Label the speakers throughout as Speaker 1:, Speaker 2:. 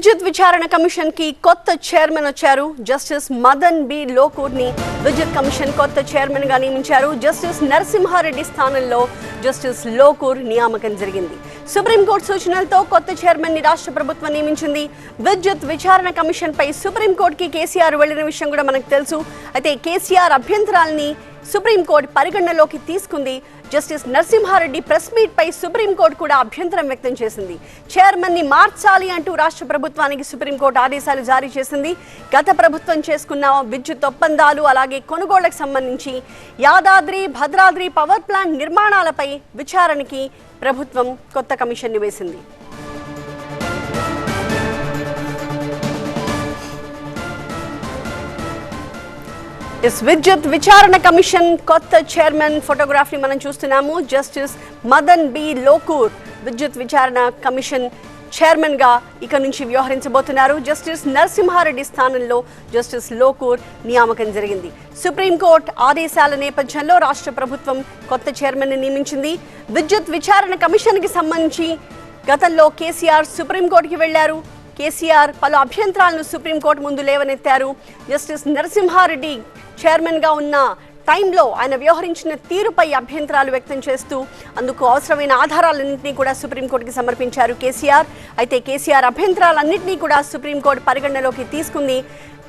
Speaker 1: విద్యుత్ విచారణ కమిషన్కి కొత్త చైర్మన్ వచ్చారు. జస్టిస్ మదన్ బి లోకూర్ని విద్యుత్ కమిషన్ కొత్త చైర్మన్గా నియమించారు. జస్టిస్ నరసింహారెడ్డి స్థానంలో జస్టిస్ లోకూర్ నియామకం జరిగింది. సుప్రీంకోర్టు సూచనలతో కొత్త చైర్మన్ని రాష్ట్ర ప్రభుత్వం నియమించింది. విద్యుత్ విచారణ కమిషన్ పై సుప్రీంకోర్టుకి కేసీఆర్ వెళ్ళిన విషయం కూడా మనకు తెలుసు. అయితే కేసీఆర్ అభ్యంతరాల్ని సుప్రీంకోర్టు పరిగణనలోకి తీసుకుంది. జస్టిస్ నరసింహారెడ్డి ప్రెస్ మీట్ పై సుప్రీంకోర్టు కూడా అభ్యంతరం వ్యక్తం చేసింది. చైర్మన్ని మార్చాలి అంటూ రాష్ట్ర ప్రభుత్వానికి సుప్రీంకోర్టు ఆదేశాలు జారీ చేసింది. గత ప్రభుత్వం చేసుకున్న విద్యుత్ ఒప్పందాలు అలాగే కొనుగోళ్ళకు సంబంధించి యాదాద్రి భద్రాద్రి పవర్ ప్లాంట్ నిర్మాణాలపై విచారణకి ప్రభుత్వం కొత్త కమిషన్ని వేసింది. ఎస్ విద్యుత్ విచారణ కమిషన్ కొత్త చైర్మన్ ఫోటోగ్రాఫ్ని మనం చూస్తున్నాము. Justice Madan B. లోకూర్ విద్యుత్ విచారణ కమిషన్ చైర్మన్గా ఇక నుంచి వ్యవహరించబోతున్నారు. జస్టిస్ నరసింహారెడ్డి స్థానంలో జస్టిస్ లోకూర్ నియామకం జరిగింది. సుప్రీంకోర్టు ఆదేశాల నేపథ్యంలో రాష్ట్ర ప్రభుత్వం కొత్త చైర్మన్ని నియమించింది. విద్యుత్ విచారణ కమిషన్కి సంబంధించి గతంలో కేసీఆర్ సుప్రీంకోర్టుకి వెళ్ళారు. కేసీఆర్ పలు అభ్యంతరాలను సుప్రీంకోర్టు ముందు లేవనెత్తారు. జస్టిస్ నరసింహారెడ్డి చైర్మన్గా ఉన్న టైంలో ఆయన వ్యవహరించిన తీరుపై అభ్యంతరాలు వ్యక్తం చేస్తూ అందుకు అవసరమైన ఆధారాలన్నింటినీ కూడా సుప్రీంకోర్టుకి సమర్పించారు కేసీఆర్. అయితే కేసీఆర్ అభ్యంతరాలన్నింటినీ కూడా సుప్రీంకోర్టు పరిగణనలోకి తీసుకుంది.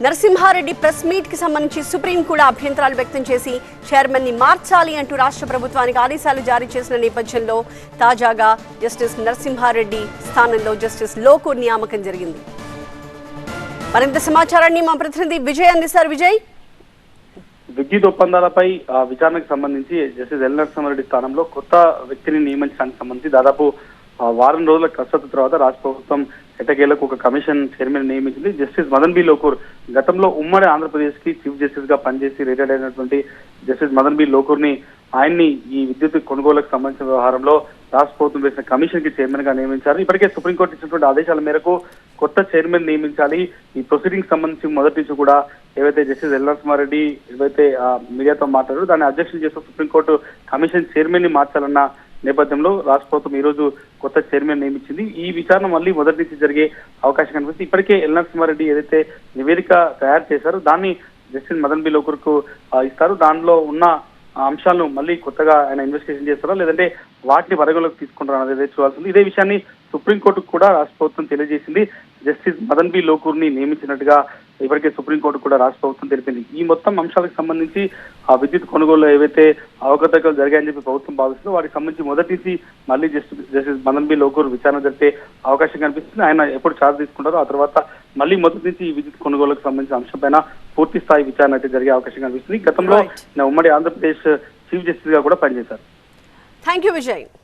Speaker 1: నరసింహారెడ్డి ప్రెస్ మీట్కి సంబంధించి సుప్రీం కూడా అభ్యంతరాలు వ్యక్తం చేసి చైర్మన్ని మార్చాలి అంటూ రాష్ట్ర ప్రభుత్వానికి ఆదేశాలు జారీ చేసిన నేపథ్యంలో తాజాగా జస్టిస్ నరసింహారెడ్డి స్థానంలో జస్టిస్ లోకూర్ నియామకం జరిగింది. మరింత సమాచారాన్ని మా ప్రతినిధి విజయ్ అందిస్తారు విజయ్?
Speaker 2: విద్యుత్ ఒప్పందాలపై ఆ, విచారణకు సంబంధించి జస్టిస్ ఎల్ నరసింహారెడ్డి స్థానంలో కొత్త వ్యక్తిని నియమించడానికి సంబంధించి దాదాపు వారం రోజుల కసరత్తు తర్వాత రాష్ట్ర ప్రభుత్వం ఎటకేలకు ఒక కమిషన్ చైర్మన్ నియమించింది. జస్టిస్ మదన్ బి లోకూర్ గతంలో ఉమ్మడి ఆంధ్రప్రదేశ్కి చీఫ్ జస్టిస్గా పనిచేసి రిటైర్డ్ అయినటువంటి జస్టిస్ మదన్ బి లోకూర్ని ఆయన్ని ఈ విద్యుత్ కొనుగోలుకు సంబంధించిన వ్యవహారంలో రాష్ట్ర ప్రభుత్వం వేసిన కమిషన్కి చైర్మన్గా నియమించారు. ఇప్పటికే సుప్రీంకోర్టు ఇచ్చినటువంటి ఆదేశాల మేరకు కొత్త చైర్మన్ నియమించాలి. ఈ ప్రొసీడింగ్ సంబంధించి మొదటి నుంచి కూడా ఏవైతే జస్టిస్ ఎల్ నరసింహారెడ్డి ఏవైతే మీడియాతో మాట్లాడారో దాన్ని అధ్యక్షులు చేస్తూ సుప్రీంకోర్టు కమిషన్ చైర్మన్ని మార్చాలన్న నేపథ్యంలో రాష్ట్ర ప్రభుత్వం ఈ రోజు కొత్త చైర్మన్ నియమించింది. ఈ విచారణ మళ్ళీ మొదటి నుంచి జరిగే అవకాశం కనిపిస్తుంది. ఇప్పటికే ఎల్ నరసింహారెడ్డి ఏదైతే నివేదిక తయారు చేశారో దాన్ని జస్టిస్ మదన్ బి లోకర్కు ఇస్తారు. దానిలో ఉన్న అంశాలను మళ్ళీ కొత్తగా ఆయన ఇన్వెస్టిగేషన్ చేస్తారా? లేదంటే వాటిని పరిగణలోకి తీసుకుంటారా అనేది చూడాల్సింది. ఇదే విషయాన్ని సుప్రీంకోర్టుకు కూడా రాష్ట్ర ప్రభుత్వం తెలియజేసింది. జస్టిస్ మదన్ బి లోకూర్ని నియమించినట్టుగా ఇప్పటికే సుప్రీంకోర్టు కూడా రాష్ట్ర ప్రభుత్వం తెలిపింది. ఈ మొత్తం అంశాలకు సంబంధించి ఆ విద్యుత్ కొనుగోలులో ఏవైతే అవకతవకలు జరిగాయని చెప్పి ప్రభుత్వం భావిస్తుందో వాటికి సంబంధించి మొదటి నుంచి మళ్ళీ justice justice Madan B Lokur విచారణ జరిపే అవకాశం కనిపిస్తుంది ఆయన ఎప్పుడు ఛార్జ్ తీసుకుంటారో ఆ తర్వాత మళ్ళీ మొదటి నుంచి ఈ విద్యుత్ కొనుగోలుకు సంబంధించిన అంశంపైన పూర్తి స్థాయి విచారణ అయితే జరిగే అవకాశం కనిపిస్తుంది గతంలో. ఉమ్మడి ఆంధ్రప్రదేశ్ చీఫ్ జస్టిస్గా కూడా పనిచేశారు.
Speaker 1: Thank you, Vijay.